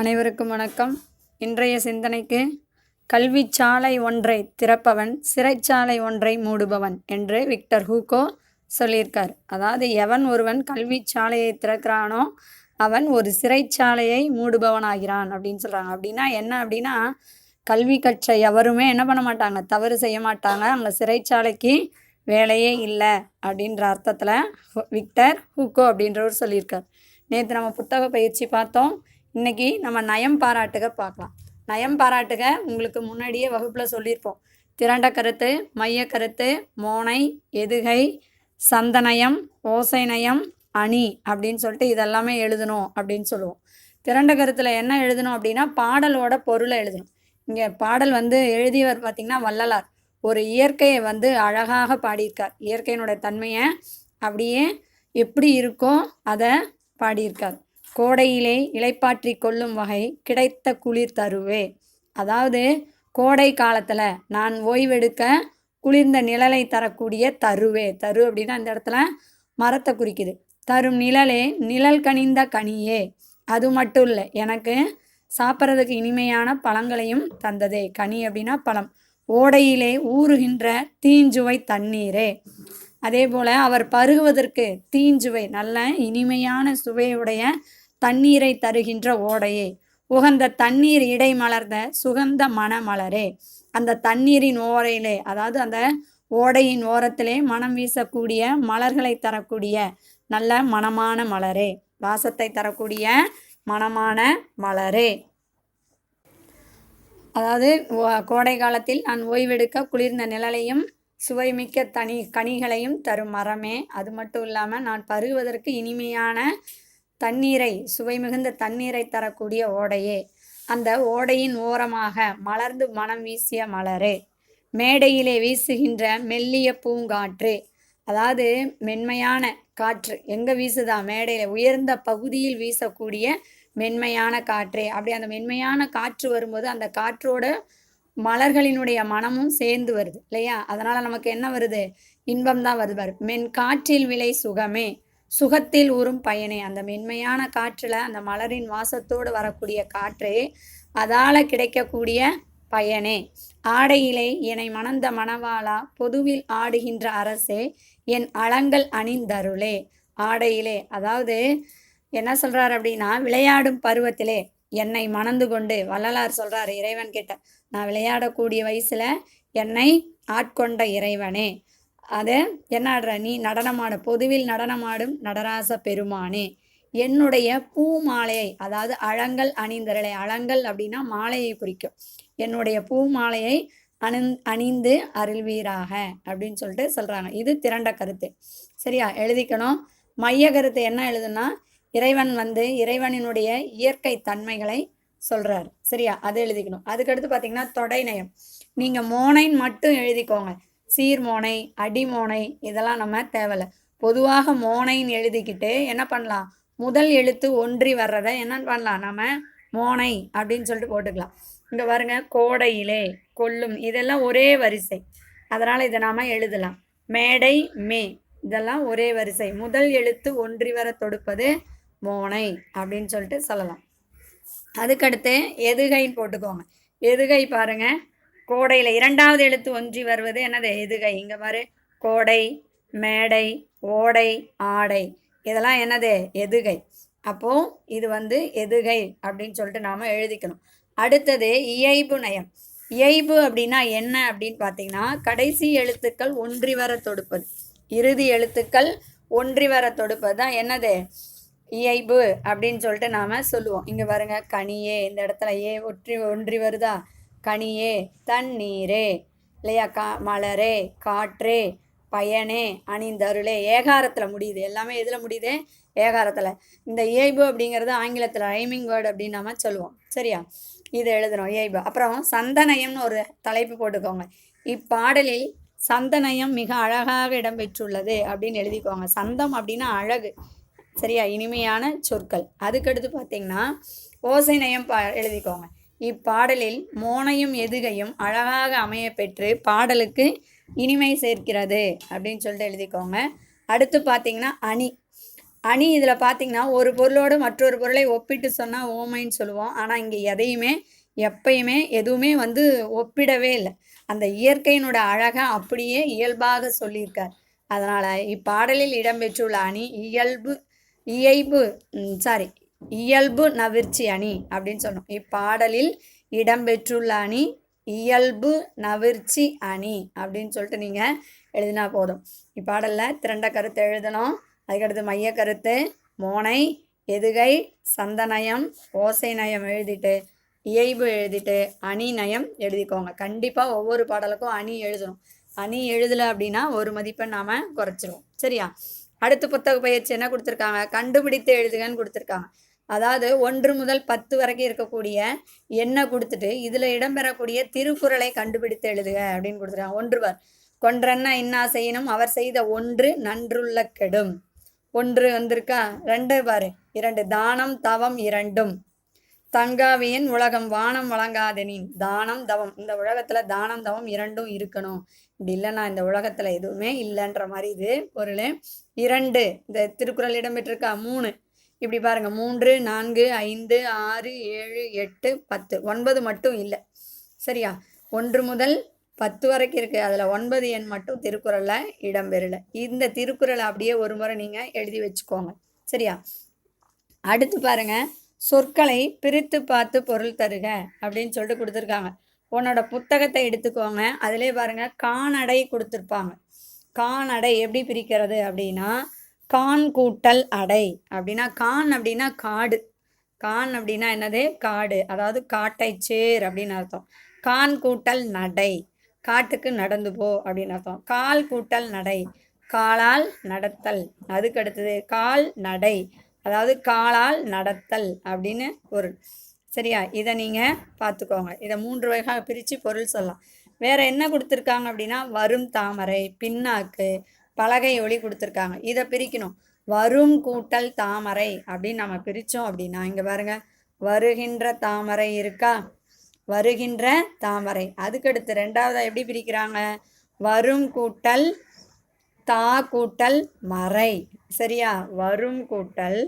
அனைவருக்கும் வணக்கம். இன்றைய சிந்தனைக்கு கல்விச்சாலை ஒன்றை திறப்பவன் சிறைச்சாலை ஒன்றை மூடுபவன் என்று விக்டர் ஹூகோ சொல்லியிருக்கார். அதாவது எவன் ஒருவன் கல்விச்சாலையை திறக்கிறானோ அவன் ஒரு சிறைச்சாலையை மூடுபவனாகிறான் அப்படின்னு சொல்கிறாங்க அப்படின்னா என்ன அப்படின்னா கல்வி கற்ற எவருமே என்ன பண்ண மாட்டாங்க. தவறு செய்ய மாட்டாங்க. அங்கே சிறைச்சாலைக்கு வேலையே இல்லை அப்படின்ற அர்த்தத்தில் விக்டர் ஹூக்கோ அப்படின்றவர் சொல்லியிருக்கார். நேற்று நம்ம புத்தக பயிற்சி பார்த்தோம். இன்றைக்கி நம்ம நயம் பாராட்டுக பார்க்கலாம். நயம் பாராட்டுக உங்களுக்கு முன்னாடியே வகுப்பில் சொல்லியிருப்போம். திரண்ட கருத்து மைய கருத்து மோனை எதுகை சந்தநயம் ஓசைநயம் அணி அப்படின்னு சொல்லிட்டு இதெல்லாமே எழுதணும் அப்படின்னு சொல்லுவோம். திரண்ட கருத்தில் என்ன எழுதணும் அப்படின்னா பாடலோட பொருளை எழுதணும். இங்கே பாடல் வந்து எழுதியவர் பார்த்திங்கன்னா வள்ளலார். ஒரு இயற்கையை வந்து அழகாக பாடியிருக்கார். இயற்கையினுடைய தன்மையை அப்படியே எப்படி இருக்கோ அதை பாடியிருக்கார். கோடையிலே இலைப்பாற்றி கொள்ளும் வகை கிடைத்த குளிர் தருவே. அதாவது கோடை காலத்தில் நான் ஓய்வெடுக்க குளிர்ந்த நிழலை தரக்கூடிய தருவே. தரு அப்படின்னா அந்த இடத்துல மரத்தை குறிக்குது. தரும் நிழலே நிழல் கனிந்த கனியே. அது மட்டும் இல்லை எனக்கு சாப்பிட்றதுக்கு இனிமையான பழங்களையும் தந்ததே. கனி அப்படின்னா பழம். ஓடையிலே ஊறுகின்ற தீஞ்சுவை தண்ணீரே. அதே போல் அவர் பருகுவதற்கு தீஞ்சுவை நல்ல இனிமையான சுவையுடைய தண்ணீரை தருகின்ற ஓடையே. உகந்த தண்ணீர் இடை மலர்ந்த சுகந்த மணமலரே அந்த தண்ணீரின் ஓரையிலே அதாவது அந்த ஓடையின் ஓரத்திலே மனம் வீசக்கூடிய மலர்களை தரக்கூடிய நல்ல மனமான மலரே. வாசத்தை தரக்கூடிய மனமான மலரே. அதாவது கோடை காலத்தில் நான் ஓய்வெடுக்க குளிர்ந்த நிழலையும் சுவைமிக்க தனி கனிகளையும் தரும் மரமே. அது மட்டும் இல்லாமல் நான் பருகுவதற்கு இனிமையான தண்ணீரை சுவை மிகுந்த தண்ணீரை தரக்கூடிய ஓடையே. அந்த ஓடையின் ஓரமாக மலர்ந்து மனம் வீசிய மலரே. மேடையிலே வீசுகின்ற மெல்லிய பூங்காற்று. அதாவது மென்மையான காற்று. எங்கே வீசுதா? மேடையில். உயர்ந்த பகுதியில் வீசக்கூடிய மென்மையான காற்றே. அப்படி அந்த மென்மையான காற்று வரும்போது அந்த காற்றோட மலர்களினுடைய மனமும் சேர்ந்து வருது இல்லையா? அதனால் நமக்கு என்ன வருது? இன்பம் தான் வருது பாரு. மென் காற்றில் விலை சுகமே. சுகத்தில் ஊறும் பயனே. அந்த மென்மையான காற்றில் அந்த மலரின் வாசத்தோடு வரக்கூடிய காற்றே அதால் கிடைக்கக்கூடிய பயனே. ஆடையிலே என்னை மணந்த மணவாளா பொதுவில் ஆடுகின்ற அரசே என் அலங்கள் அணிந்தருளே. ஆடையிலே அதாவது என்ன சொல்கிறார் அப்படின்னா விளையாடும் பருவத்திலே என்னை மணந்து கொண்டு வள்ளலார் சொல்கிறார் இறைவன் கிட்ட நான் விளையாடக்கூடிய வயசில் என்னை ஆட்கொண்ட இறைவனே. அது என்ன ஆடுற நீ நடனமாட. பொதுவில் நடனமாடும் நடராச பெருமானே. என்னுடைய பூ மாலையை அதாவது அழங்கல் அணிந்தரலை அழங்கல் அப்படின்னா மாலையை குறிக்கும். என்னுடைய பூ மாலையை அணிந் அணிந்து அருள்வீராக அப்படின்னு சொல்லிட்டு சொல்கிறாங்க இது திரண்ட கருத்து. சரியா? எழுதிக்கணும். மைய கருத்து என்ன எழுதுனா இறைவன் வந்து இறைவனினுடைய இயற்கை தன்மைகளை சொல்கிறார் சரியா? அது எழுதிக்கணும். அதுக்கடுத்து பார்த்தீங்கன்னா தொடைநயம். நீங்கள் மோனைன் மட்டும் எழுதிக்கோங்க. சீர்மோனை அடிமோனை இதெல்லாம் நம்ம தேவையில்ல. பொதுவாக மோனைன்னு எழுதிக்கிட்டு என்ன பண்ணலாம்? முதல் எழுத்து ஒன்றி வர்றதை என்ன பண்ணலாம்? நம்ம மோனை அப்படின்னு சொல்லிட்டு போட்டுக்கலாம். இங்கே பாருங்க கோடையிலே கொல்லும் இதெல்லாம் ஒரே வரிசை. அதனால் இதை நாம் எழுதலாம். மேடை மே இதெல்லாம் ஒரே வரிசை. முதல் எழுத்து ஒன்றி வர தொடுப்பது மோனை அப்படின்னு சொல்லிட்டு சொல்லலாம். அதுக்கடுத்து எதுகைன்னு போட்டுக்கோங்க. எதுகை பாருங்கள் கோடையில் இரண்டாவது எழுத்து ஒன்றி வருவது என்னது? எதுகை? இங்கே பாரு. கோடை மேடை ஓடை ஆடை. இதெல்லாம் என்னது? எதுகை. அப்போது இது வந்து எதுகை அப்படின்னு சொல்லிட்டு நாம் எழுதிக்கணும். அடுத்தது இயைபு நயம். இயைபு அப்படின்னா என்ன அப்படின்னு பார்த்தீங்கன்னா கடைசி எழுத்துக்கள் ஒன்றி வர தொடுப்பது. இறுதி எழுத்துக்கள் ஒன்றி வர தொடுப்பது தான் என்னது? இயைபு அப்படின்னு சொல்லிட்டு நாம் சொல்லுவோம். இங்கே பாருங்க கனியே இந்த இடத்துல ஏ ஒற்றி ஒன்றி வருதா? கனியே தண்ணீரே. இல்லையா கா மலரே காற்றே பயனே அணிந்தருளே. ஏகாரத்தில் முடியுது. எல்லாமே எதில் முடியுது? ஏகாரத்தில். இந்த இயைபு அப்படிங்கிறது ஆங்கிலத்தில் ரைமிங் வேர்டு அப்படின்னு நம்ம சொல்லுவோம். சரியா? இது எழுதுகிறோம் இயைபு. அப்புறம் சந்தனயம்னு ஒரு தலைப்பு போட்டுக்கோங்க. இப்பாடலில் சந்தனயம் மிக அழகாக இடம்பெற்றுள்ளது அப்படின்னு எழுதிக்கோங்க. சந்தம் அப்படின்னா அழகு. சரியா? இனிமையான சொற்கள். அதுக்கடுத்து பார்த்தீங்கன்னா ஓசை நயம் பா எழுதிக்கோங்க. இப்பாடலில் மோனையும் எதுகையும் அழகாக அமைய பெற்று பாடலுக்கு இனிமை சேர்க்கிறது அப்படின்னு சொல்லிட்டு எழுதிக்கோங்க. அடுத்து பார்த்தீங்கன்னா அணி. அணி இதில் பார்த்தீங்கன்னா ஒரு பொருளோடு மற்றொரு பொருளை ஒப்பிட்டு சொன்னால் ஓமைன்னு சொல்லுவோம். ஆனால் இங்கே எதையுமே எப்பயுமே எதுவுமே வந்து ஒப்பிடவே இல்லை. அந்த இயற்கையினோட அழகை அப்படியே இயல்பாக சொல்லியிருக்கார். அதனால் இப்பாடலில் இடம்பெற்றுள்ள அணி இயல்பு இயைபு சாரி இயல்பு நவிர்ச்சி அணி அப்படின்னு சொன்னோம். இப்பாடலில் இடம்பெற்றுள்ள அணி இயல்பு நவிர்ச்சி அணி அப்படின்னு சொல்லிட்டு நீங்கள் எழுதினா போதும். இப்பாடலில் திரண்ட கருத்து எழுதணும். அதுக்கடுத்து மைய கருத்து மோனை எதுகை சந்தநயம் ஓசை நயம் எழுதிட்டு இயைபு எழுதிட்டு அணி நயம் எழுதிக்கோங்க. கண்டிப்பாக ஒவ்வொரு பாடலுக்கும் அணி எழுதணும். அணி எழுதலை அப்படின்னா ஒரு மதிப்பெண் நாம் குறைச்சிருவோம். சரியா? அடுத்து புத்தக பயிற்சி என்ன கொடுத்துருக்காங்க? கண்டுபிடித்து எழுதுகன்னு கொடுத்துருக்காங்க. அதாவது ஒன்று முதல் பத்து வரைக்கும் இருக்கக்கூடிய எண்ணை கொடுத்துட்டு இதில் இடம்பெறக்கூடிய திருக்குறளை கண்டுபிடித்து எழுதுக அப்படின்னு கொடுத்துருக்காங்க. ஒன்று கொன்றன்னா இன்னா செய்யணும் அவர் செய்த ஒன்று நன்றுள்ள கெடும். ஒன்று வந்திருக்கா? ரெண்டு பாரு இரண்டு. தானம் தவம் இரண்டும். தங்காவியின் உலகம் வானம் வழங்காதனின் தானம் தவம். இந்த உலகத்தில் தானம் தவம் இரண்டும் இருக்கணும். இப்படி இல்லைன்னா இந்த உலகத்தில் எதுவுமே இல்லைன்ற மாதிரி இது பொருள். இரண்டு இந்த திருக்குறள் இடம்பெற்றிருக்கா? மூணு. இப்படி பாருங்க. மூன்று நான்கு ஐந்து ஆறு ஏழு எட்டு பத்து. ஒன்பது மட்டும் இல்லை. சரியா? ஒன்று முதல் பத்து வரைக்கும் இருக்குது அதில் ஒன்பது எண் மட்டும் திருக்குறளில் இடம்பெறலை. இந்த திருக்குறளை அப்படியே ஒரு முறை நீங்கள் எழுதி வச்சுக்கோங்க. சரியா? அடுத்து பாருங்க. சொற்களை பிரித்து பார்த்து பொருள் தருக அப்படின்னு சொல்லிட்டு கொடுத்துருக்காங்க. உன்னோட புத்தகத்தை எடுத்துக்கோங்க. அதிலே பாருங்கள் காணடை கொடுத்துருப்பாங்க. காணடை எப்படி பிரிக்கிறது அப்படின்னா கான் கூட்டல் அடை. அப்படின்னா கான் அப்படின்னா காடு. கான் அப்படின்னா என்னது? காடு. அதாவது காட்டை சேர் அப்படின்னு அர்த்தம். கான் கூட்டல் நடை. காட்டுக்கு நடந்து போ அப்படின்னு அர்த்தம். கால் கூட்டல் நடை. காலால் நடத்தல். அதுக்கு அடுத்தது கால் நடை. அதாவது காலால் நடத்தல் அப்படின்னு பொருள். சரியா? இதை நீங்கள் பார்த்துக்கோங்க. இதை மூன்று வகையாக பிரித்து பொருள் சொல்லலாம். வேறு என்ன கொடுத்துருக்காங்க அப்படின்னா? வரும் தாமரை பின்னாக்கு பலகை ஒளி கொடுத்துருக்காங்க. இதை பிரிக்கணும். வரும் கூட்டல் தாமரை அப்படின்னு நம்ம பிரித்தோம் அப்படின்னா இங்கே பாருங்க. வருகின்ற தாமரை இருக்கா? வருகின்ற தாமரை. அதுக்கடுத்து ரெண்டாவதாக எப்படி பிரிக்கிறாங்க? வரும் கூட்டல் தா கூட்டல் மறை. சரியா? வரும் கூட்டல்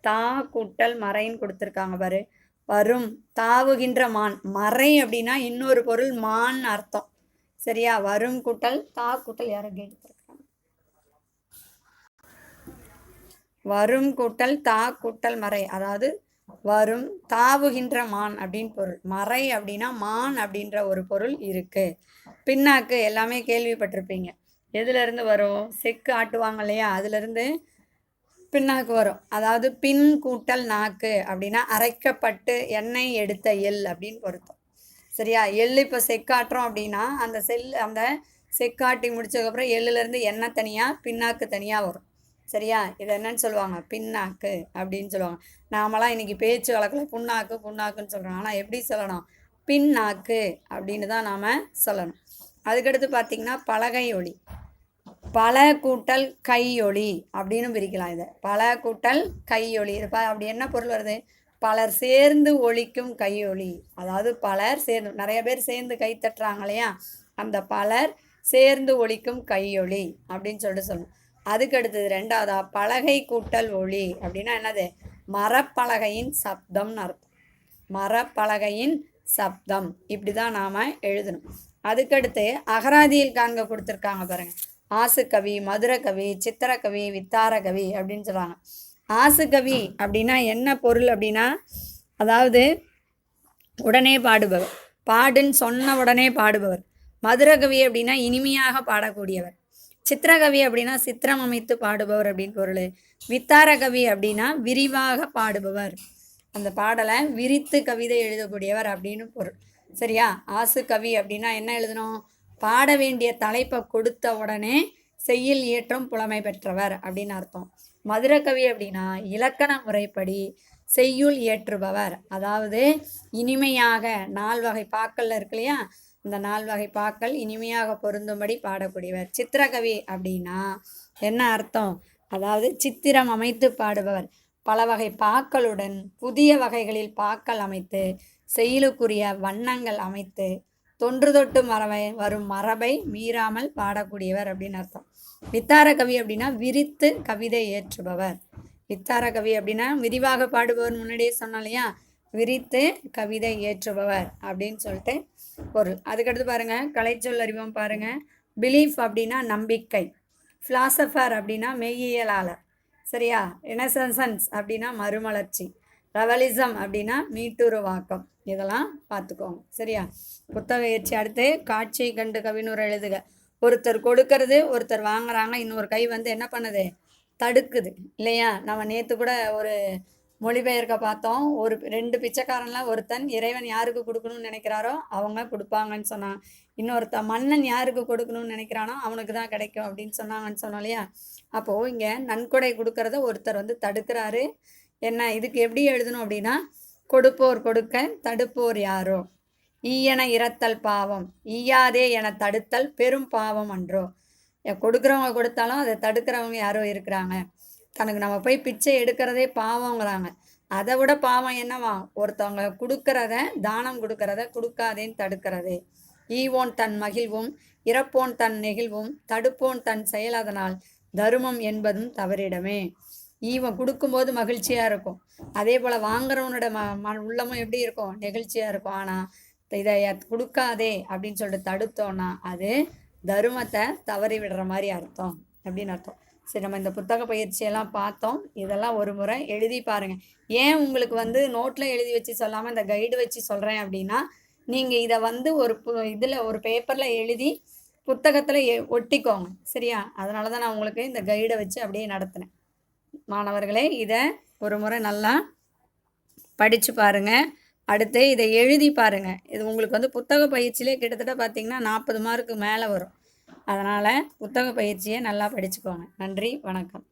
தா கூட்டல் மறைன்னு கொடுத்துருக்காங்க பாரு. வரும் தாவுகின்ற மான். மறை அப்படின்னா இன்னொரு பொருள் மான் அர்த்தம். சரியா? வரும் கூட்டல் தா கூட்டல் யாரும் கேட்டு வரும் கூட்டல் தா கூட்டல் மறை. அதாவது வரும் தாவுகின்ற மான் அப்படின்னு பொருள். மறை அப்படின்னா மான் அப்படின்ற ஒரு பொருள் இருக்கு. பின்னாக்கு எல்லாமே கேள்விப்பட்டிருப்பீங்க. எதுலேருந்து வரும்? செக்கு ஆட்டுவாங்க இல்லையா? அதுலேருந்து பின்னாக்கு வரும். அதாவது பின் கூட்டல் நாக்கு அப்படின்னா அரைக்கப்பட்டு எண்ணெய் எடுத்த எள் அப்படின்னு பொருத்தம். சரியா? எள் இப்போ செக்காட்டுறோம் அப்படின்னா அந்த செல் அந்த செக்காட்டி முடிச்சதுக்கப்புறம் எள்ளுலேருந்து எண்ணெய் தனியாக பின்னாக்கு தனியாக வரும். சரியா? இது என்னன்னு சொல்லுவாங்க பின்னாக்கு அப்படின்னு சொல்லுவாங்க. நாமெல்லாம் இன்றைக்கி பேச்சு வழக்கில் புண்ணாக்கு புண்ணாக்குன்னு சொல்கிறோம் ஆனால் எப்படி சொல்லணும்? பின்னாக்கு அப்படின்னு தான் நாம் சொல்லணும். அதுக்கடுத்து பார்த்திங்கன்னா பலகை ஒளி பல கூட்டல் கையொளி அப்படின்னு பிரிக்கலாம் இதை. பல கூட்டல் கையொளி இருப்பா அப்படி என்ன பொருள் வருது? பலர் சேர்ந்து ஒழிக்கும் கையொளி அதாவது பலர் சேர்ந்து நிறைய பேர் சேர்ந்து கை தட்டுறாங்க இல்லையா? அந்த பலர் சேர்ந்து ஒழிக்கும் கையொளி அப்படின்னு சொல்லிட்டு சொல்லணும் அதுக்கு அடுத்தது ரெண்டாவதா? பலகை கூட்டல் ஒளி. அப்படின்னா என்னது? மரப்பலகையின் சப்தம்னு அர்த்தம். மரப்பலகையின் சப்தம். இப்படி தான் நாம் எழுதணும். அதுக்கடுத்து அகராதியில் காண்க கொடுத்துருக்காங்க பாருங்கள் ஆசுக்கவி மதுரகவி சித்திரக்கவி வித்தாரகவி அப்படின்னு சொல்லுவாங்க. ஆசுக்கவி அப்படின்னா என்ன பொருள் அப்படின்னா அதாவது உடனே பாடுபவர். பாடுன்னு சொன்ன உடனே பாடுபவர். மதுரகவி அப்படின்னா இனிமையாக பாடக்கூடியவர். சித்திரகவி அப்படின்னா சித்திரம் அமைத்து பாடுபவர் அப்படின்னு பொருள். வித்தாரகவி அப்படின்னா விரிவாக பாடுபவர். அந்த பாடலை விரித்து கவிதை எழுதக்கூடியவர் அப்படின்னு பொருள். சரியா? ஆசு கவி அப்படின்னா என்ன எழுதணும்? பாட வேண்டிய தலைப்பை கொடுத்த உடனே செய்யில் இயற்றும் புலமை பெற்றவர் அப்படின்னு அர்த்தம். மதுரகவி அப்படின்னா இலக்கண முறைப்படி செய்யுள் இயற்றுபவர் அதாவது இனிமையாக நால் வகை பாக்கல்ல இருக்கு இல்லையா? இந்த நால் வகை பாக்கள் இனிமையாக பொருந்தும்படி பாடக்கூடியவர். சித்திரகவி அப்படின்னா என்ன அர்த்தம்? அதாவது சித்திரம் அமைத்து பாடுபவர். பல வகை பாக்களுடன் புதிய வகைகளில் பாக்கள் அமைத்து செயலுக்குரிய வண்ணங்கள் அமைத்து தொன்று தொட்டு மரபை வரும் மரபை மீறாமல் பாடக்கூடியவர் அப்படின்னு அர்த்தம். வித்தார கவி அப்படின்னா விரித்து கவிதை ஏற்றுபவர். வித்தார கவி அப்படின்னா விரிவாக பாடுபவர் முன்னாடியே சொன்னோம் இல்லையா? விரித்து கவிதை ஏற்றுபவர் அப்படின்னு சொல்லிட்டு பொருள். அதுக்கடுத்து பாருங்கள் கலைச்சொல் அறிவோம் பாருங்கள் பிலீஃப் அப்படின்னா நம்பிக்கை. ஃபிலாசபர் அப்படின்னா மெய்யியலாளர். சரியா? ரெனசன்ஸ் அப்படின்னா மறுமலர்ச்சி. ரெவலிசம் அப்படின்னா மீட்டுருவாக்கம். இதெல்லாம் பார்த்துக்கோங்க. சரியா? புத்தக பயிற்சி அடுத்து காட்சியை கண்டு கவினூர் எழுதுக. ஒருத்தர் கொடுக்கறது ஒருத்தர் வாங்குறாங்க இன்னொரு கை வந்து என்ன பண்ணுது? தடுக்குது. இல்லையா? நம்ம நேற்று கூட ஒரு மொழிபெயர்க்க பார்த்தோம். ஒரு ரெண்டு பிச்சைக்காரன்லாம் ஒருத்தன் இறைவன் யாருக்கு கொடுக்கணும்னு நினைக்கிறாரோ அவங்க கொடுப்பாங்கன்னு சொன்னான். இன்னொருத்த மன்னன் யாருக்கு கொடுக்கணும்னு நினைக்கிறானோ அவனுக்கு தான் கிடைக்கும் அப்படின்னு சொன்னாங்கன்னு சொன்னோம் இல்லையா? அப்போது இங்கே நன்கொடை கொடுக்கறத ஒருத்தர் வந்து தடுக்கிறாரு. என்ன இதுக்கு எப்படி எழுதணும் அப்படின்னா கொடுப்போர் கொடுக்க தடுப்போர் யாரோ? ஈயன இரத்தல் பாவம் ஈயாதே என தடுத்தல் பெரும் பாவம் அன்றோ? கொடுக்குறவங்க கொடுத்தாலும் அதை தடுக்கிறவங்க யாரோ இருக்கிறாங்க. தனக்கு நம்ம போய் பிச்சை எடுக்கிறதே பாவங்கிறாங்க. அதை விட பாவம் என்னவா? ஒருத்தவங்க கொடுக்கறத தானம் கொடுக்கறத கொடுக்காதேன்னு தடுக்கிறது. ஈவோன் தன் மகிழ்வும் இறப்போன் தன் நெகிழ்வும் தடுப்போன் தன் செயலதனால் தருமம் என்பதும் தவறிடமே. ஈவன் கொடுக்கும்போது மகிழ்ச்சியாக இருக்கும். அதே போல் வாங்குறவனோட ம ம உள்ளமும் எப்படி இருக்கும்? நெகிழ்ச்சியாக இருக்கும். ஆனால் இதை கொடுக்காதே அப்படின்னு சொல்லிட்டு தடுத்தோன்னா அது தருமத்தை தவறி விடுற மாதிரி அர்த்தம் அப்படின்னு அர்த்தம். சரி நம்ம இந்த புத்தக பயிற்சியெல்லாம் பார்த்தோம். இதெல்லாம் ஒரு முறை எழுதி பாருங்கள் ஏன் உங்களுக்கு வந்து நோட்டில் எழுதி வச்சு சொல்லாமல் இந்த கைடு வச்சு சொல்கிறேன் அப்படின்னா நீங்கள் இதை வந்து ஒரு பு இதில் ஒரு பேப்பரில் எழுதி புத்தகத்தில் எ ஒட்டிக்கோங்க. சரியா? அதனால தான் நான் உங்களுக்கு இந்த கைடை வச்சு அப்படியே நடத்தினேன். மாணவர்களே இதை ஒரு முறை நல்லா படித்து பாருங்கள் அடுத்து இதை எழுதி பாருங்கள் இது உங்களுக்கு வந்து புத்தக பயிற்சியிலே கிட்டத்தட்ட பார்த்தீங்கன்னா நாற்பது மார்க்கு மேலே வரும். அதனால் புத்தக பயிற்சியை நல்லா படிச்சுக்கோங்க. நன்றி வணக்கம்.